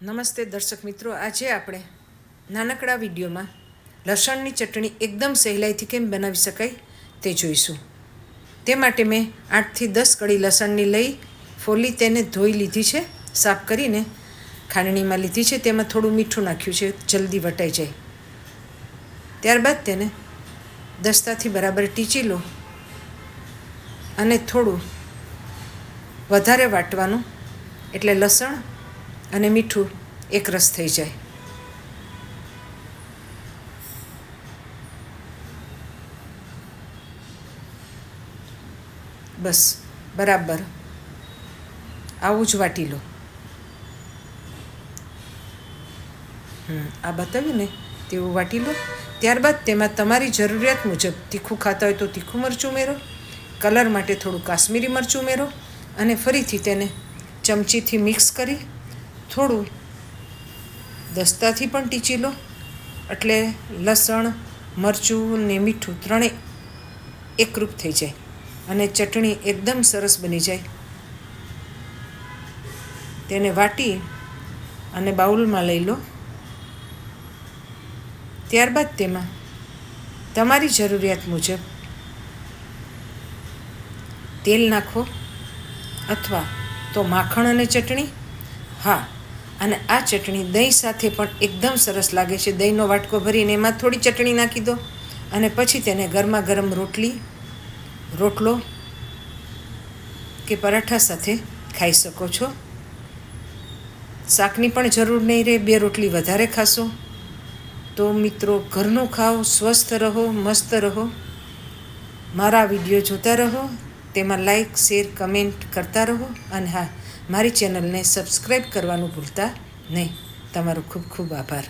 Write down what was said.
નમસ્તે દર્શક મિત્રો, આજે આપણે નાનકડા વિડીયોમાં લસણની ચટણી એકદમ સહેલાઈથી કેમ બનાવી શકાય તે જોઈશું. તે માટે મેં આઠથી દસ કળી લસણની લઈ ફોલી તેને ધોઈ લીધી છે, સાફ કરીને ખાંડણીમાં લીધી છે, તેમાં થોડું મીઠું નાખ્યું છે, જલ્દી વટાઈ જાય. ત્યારબાદ તેને દસ્તાથી બરાબર ટીચી લો અને થોડું વધારે વાટવાનું, એટલે લસણ અને મીઠું એકરસ થઈ જાય. બસ, બરાબર. આવું જ વાટી લો. આ બતાવ્યું ને, તેવું વાટી લો. ત્યારબાદ તેમાં તમારી જરૂરિયાત મુજબ તીખું ખાતા હોય તો તીખું મરચું ઉમેરો, કલર માટે થોડું કાશ્મીરી મરચું ઉમેરો અને ફરીથી તેને ચમચીથી મિક્સ કરી થોડું દસ્તાથી પણ ટીચી લો. એટલે લસણ, મરચું ને મીઠું ત્રણેય એકરૂપ થઈ જાય અને ચટણી એકદમ સરસ બની જાય. તેને વાટી અને બાઉલમાં લઈ લો. ત્યારબાદ તેમાં તમારી જરૂરિયાત મુજબ તેલ નાખો અથવા તો માખણ અને ચટણી. હા અને આ ચટણી દહીં સાથે પણ એકદમ સરસ લાગે છે. દહીંનો વાટકો ભરીને એમાં થોડી ચટણી નાખી દો અને પછી તેને ગરમા ગરમ રોટલી, રોટલો કે પરાઠા સાથે ખાઈ શકો છો. શાકની પણ જરૂર નહીં રહે, બે રોટલી વધારે ખાશો. તો મિત્રો, ઘરનું ખાઓ સ્વસ્થ રહો, મસ્ત રહો. મારા વીડિયો જોતા રહો, તેમાં લાઈક શેર કમેન્ટ કરતા રહો. અને હા મારી ચેનલને સબસ્ક્રાઈબ કરવાનું ભૂલતા નહીં. તમારો ખૂબ ખૂબ આભાર.